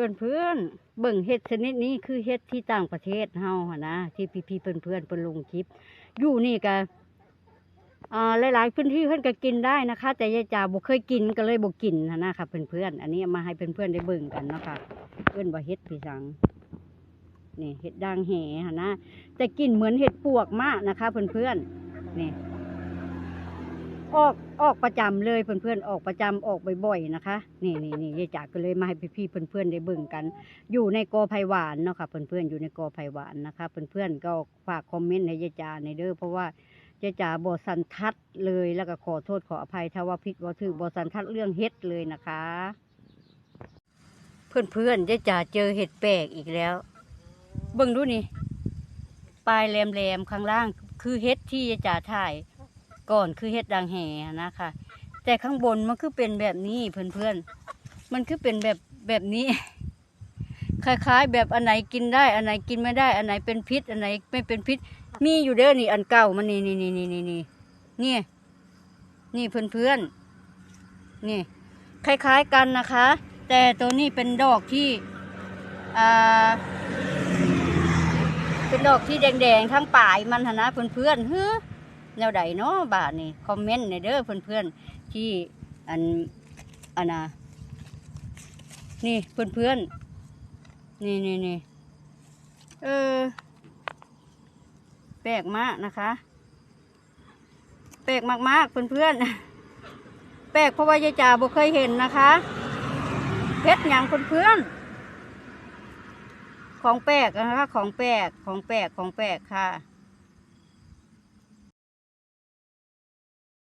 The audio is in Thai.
พื่อนเพื่อนเบิ่งเห็ดชนิดนี้คือเห็ดที่ต่างประเทศเฮาหนะที่พี่พี่เพื่อนเพื่อนเพิ่นลงคลิป อยู่นี่ก็อ่าหลายๆพื้นที่เพื่อนก็กินได้นะคะ แต่ยายจ่าบ่เคยกินก็เลยบ่กินนะคะเพื่อนๆอันนี้มาให้เพื่อนๆได้เบิ่งกันเนาะค่ะเอิ้นว่าเห็ดพี่สังนี่เห็ดด่างแหหันะแต่กลินเหมือนเห็ดปวกมากนะคะ เพื่อนๆนี่ ออกออกประจำเลยเพื่อนๆออกประจำออกบ่อยๆนะคะ นี่นี่นี่ยายจ๋าก็เลยมาให้พี่ๆเพื่อนๆได้เบิ่งกัน อยู่ในกอไผ่หวานเนาะค่ะเพื่อนๆอยู่ในกอไผ่หวานนะคะ เพื่อนๆก็ฝากคอมเมนต์ให้ยายจ๋าในเด้อเพราะว่ายายจ๋าบอสันทัดเลยแล้วก็ขอโทษขออภัยถ้าว่าผิดว่าถือบอสันทัดเรื่องเฮ็ดเลยนะคะ เพื่อนๆยายจ๋าเจอเห็ดแปลกอีกแล้ว เบิ่งดูนี่ปลายแหลมๆข้างล่าง คือเห็ดที่ยายจ๋าถ่าย ก่อนคือเห็ดดังแห่นะคะ แต่ข้างบนมันคือเป็นแบบนี้เพื่อนๆ มันคือเป็นแบบแบบนี้ คล้ายๆ แบบอันไหนกินได้ อันไหนกินไม่ได้ อันไหนเป็นพิษ อันไหนไม่เป็นพิษ มีอยู่เด้อนี่อันเก่ามันนี่นี่นี่นี่นี่นี่นี่นี่เพื่อนๆ นี่คล้ายๆกันนะคะ แต่ตัวนี้เป็นดอกที่อ่าเป็นดอกที่แดงๆ ทั้งปลายมันหนนะเพื่อนๆเฮ้อ แนวใดเนาะบาทนี่คอมเมนต์ในเด้อเพื่อนๆที่อันอันน่ะนี่เพื่อนๆนี่นี่นี่เออแปลกมากนะคะแปลกมากๆเพื่อนๆแปลกเพราะว่ายายจ่าบ่เคยเห็นนะคะเพชรหยังเพื่อนๆของแปลกนะคะ ของแปลกของแปลกของแปลกค่ะ